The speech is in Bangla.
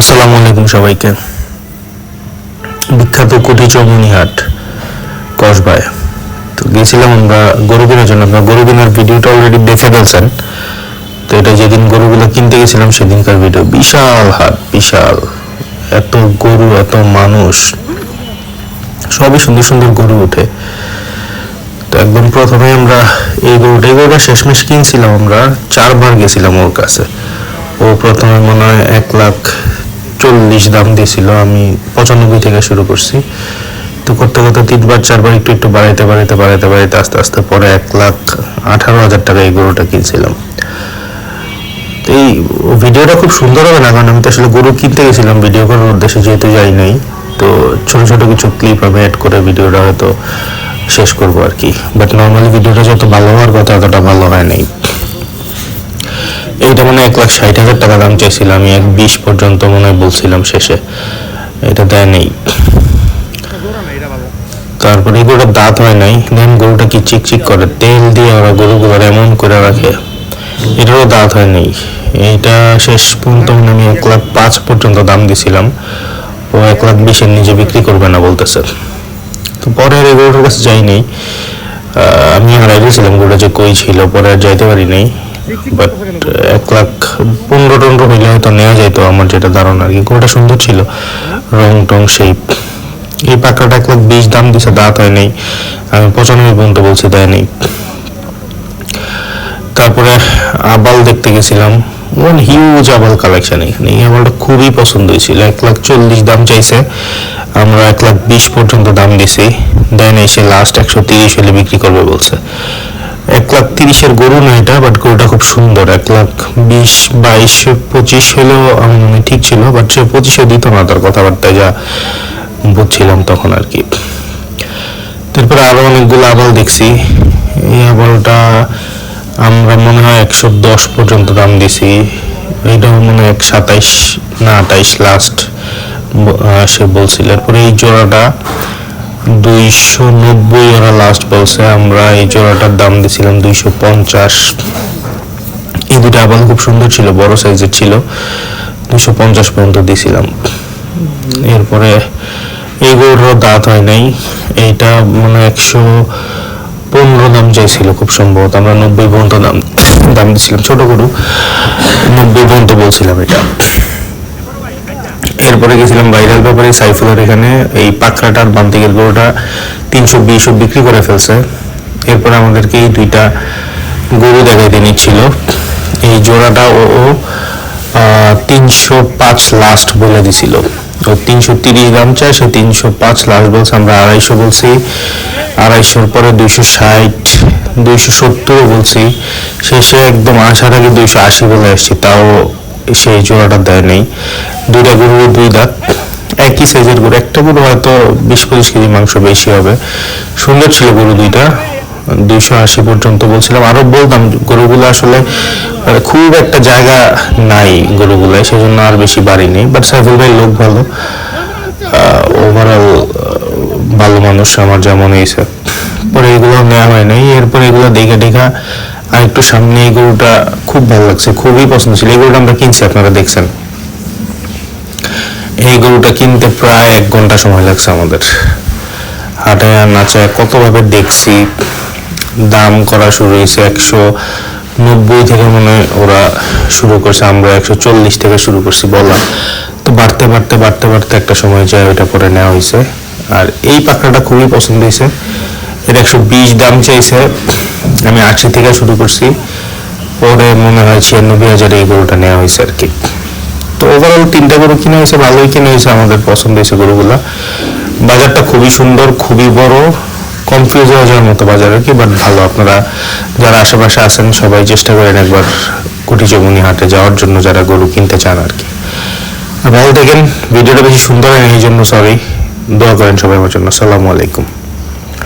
আসসালামু আলাইকুম সবাইকে। বিখ্যাত কুটি চৌমুনিহাট কসবায়। তো গেছিলাম আমরা গরু জন্য। আপনার গরু ভিডিওটা অলরেডি দেখে ফেলছেন। তো এটা যেদিন গরুগুলো কিনতে গেছিলাম, সেদিনকার ভিডিও বিশাল হাট, বিশাল। এত গরু, এত মানুষ। সবই সুন্দর সুন্দর গরু ওঠে। তো একদম প্রথমে আমরা এই গরুটা এই গরুটা শেষমেশ কিনছিলাম আমরা। চারবার গেছিলাম ওর কাছে। ও প্রথমে মনে হয় এক লাখ চল্লিশ দাম দিয়েছিল, আমি পঁচানব্বই থেকে শুরু করছি। তো করতে করতে তিনবার, চারবার একটু একটু বাড়াইতে বাড়াইতে বাড়াইতে বাড়াইতে আস্তে আস্তে পরে এক লাখ আঠারো হাজার টাকা এই গরুটা কিনছিলাম। এই ভিডিওটা খুব সুন্দর হবে না, কারণ আমি তো আসলে গরু কিনতে গেছিলাম, ভিডিও করার উদ্দেশ্যে যেহেতু যাই নাই, তো ছোট ছোট কিছু ক্লিপ আমি অ্যাড করে ভিডিওটা হয়তো শেষ করব আর কি। বাট নর্মালি ভিডিওটা যত ভালো হওয়ার কথা ততটা ভালো হয় নাই। এইটা মানে এক লাখ ষাট হাজার টাকা দাম চাইছিলাম আমি এক বিশ পর্যন্ত মনে হয় বলছিলাম শেষে। এটা দেয় নেই। তারপরে গরুটার দাঁত হয় নাই। দেন গরুটা কি চিকচিক করে, তেল দিয়ে ওরা গরুগুলোর এমন করে রাখে, এটারও দাঁত হয় নাই। এইটা শেষ পর্যন্ত মানে আমি এক লাখ পাঁচ পর্যন্ত দাম দিছিলাম। ও এক লাখ বিশের নিচে বিক্রি করবে না বলতেছে। তো পরে এই গরুটার কাছে যাই নাই। আমি হারাই দিয়েছিলাম গরুটা যে কই ছিল, পরে আর যাইতে পারি নাই। এক লাখ পনেরো টনেরো হইলে হয়তো নেওয়া যেত আমার যেটা ধারণা আর কি। গরুটা সুন্দর ছিল। রং টং শেপ এই পাকাটা এক লাখ বিশ দাম দিছে, দাঁত হয় নাই। আমি পর্যন্ত বলছি, দেয় নেই। তারপরে আবাল দেখতে গেছিলাম। ওয়ান হিউজ আবাল কালেকশন এখানে। এই আবালটা খুবই পছন্দ হয়েছিল। এক লাখ চল্লিশ দাম চাইছে। আমরা এক লাখ বিশ পর্যন্ত দাম দিছি। দেন এসে লাস্ট একশো তিরিশ হলে বিক্রি করবে বলছে। এক লাখ তিরিশের গরু না এটা বাট গরুটা খুব সুন্দর। এক লাখ বিশ, বাইশ, পঁচিশ হলেও আমার মনে ঠিক ছিল বাট সে পঁচিশে দিত না তার কথাবার্তায় যা বুঝছিলাম তখন আর কি। তারপরে আরও অনেকগুলো আবাল দেখছি। এই আবালটা আমরা মনে হয় একশো দশ পর্যন্ত দাম দিছি। এইটাও মনে হয় এক সাতাইশ না আঠাইশ লাস্ট সে বলছিল। এরপরে এই জোড়াটা দুইশো নব্বই ওরা লাস্ট বলছে আমরা এই জোড়াটার দাম দিছিলাম দুইশো পঞ্চাশ। এই দুটো আবাল খুব সুন্দর ছিল, বড় সাইজের ছিল। দুইশো পঞ্চাশ পর্যন্ত দিছিলাম এরপরে এই গরুটারও দাঁত হয় নাই। এইটা মানে একশো পনেরো দাম চাইছিল খুব সম্ভবত। আমরা নব্বই পর্যন্ত দাম দাম দিছিলাম ছোট গরু। নব্বই পর্যন্ত বলছিলাম এটা। এরপরে গেছিলাম ভাইরাল ব্যাপারে সাইফুলের এখানে। এই পাকড়াটার বাম দিকের গরুটা তিনশো বিশও বিক্রি করে ফেলছে। এরপরে আমাদেরকে এই দুইটা গরু দেখাইতে নিচ্ছিল। এই জোড়াটা ও তিনশো পাঁচ লাস্ট বলে দিছিল। ও তিনশো তিরিশ দাম চায়, সে তিনশো পাঁচ লাস্ট বলছে। আমরা আড়াইশো বলছি। আড়াইশোর পরে দুইশো ষাট, দুইশো সত্তরও বলছি। শেষে একদম আসার আগে দুইশো আশি বলে আসছি। তাও সেই জোড়াটা দেয় নেই। দুইটা গরু দুই দাঁত একই সাইজের গরু। একটা গরু হয়তো বিশ পঁচিশ কেজি মাংস বেশি হবে। সুন্দর ছিল গরু দুইটা। দুইশো আশি পর্যন্ত বলছিলাম। আরও বলতাম, গরুগুলো আসলে মানে খুব একটা জায়গা নাই গরুগুলো সেজন্য আর বেশি বাড়ি নেই বাট সাইফুল ভাই লোক ভালো। ওভারঅল ভালো মানুষ আমার যেমন হয়েছে। পরে এগুলো নেওয়া হয় নাই এরপরে এগুলো দেখে দেখা আর একটু সামনে এই গরুটা খুব ভালো লাগছে, খুবই পছন্দ ছিল। এই গরুটা আমরা কিনছি, আপনারা দেখছেন। এই গরুটা কিনতে প্রায় এক ঘণ্টা সময় লাগছে আমাদের। হাটে নাচায় কতভাবে দেখছি, দাম করা শুরু হয়েছে একশো নব্বই থেকে মনে ওরা শুরু করছে, আমরা একশো চল্লিশ থেকে শুরু করছি বলা। তো বাড়তে বাড়তে বাড়তে বাড়তে একটা সময় যায়, ওইটা পরে নেওয়া হয়েছে। আর এই পাখড়াটা খুবই পছন্দ হয়েছে। এটা একশো বিশ দাম চাইছে। আমি আশি থেকে শুরু করছি। পরে মনে হয় ছিয়ানব্বই হাজার এই গরুটা নেওয়া হয়েছে আর কি। তো ওভারঅল তিনটা গরু কিনে হয়েছে, ভালোই কিনে হয়েছে আমাদের পছন্দ হয়েছে গরুগুলা। বাজারটা খুবই সুন্দর, খুবই বড় কনফিউজ হয়ে যাওয়ার মতো বাজার আর কি বাট ভালো। আপনারা যারা আশেপাশে আছেন, সবাই চেষ্টা করেন একবার কুটি চমুনি হাটে যাওয়ার জন্য যারা গরু কিনতে চান আর কি। ভালো দেখেন ভিডিওটা বেশি সুন্দর হয় এই জন্য সরি দোয়া করেন সবাই আমার জন্য। আসসালামু আলাইকুম।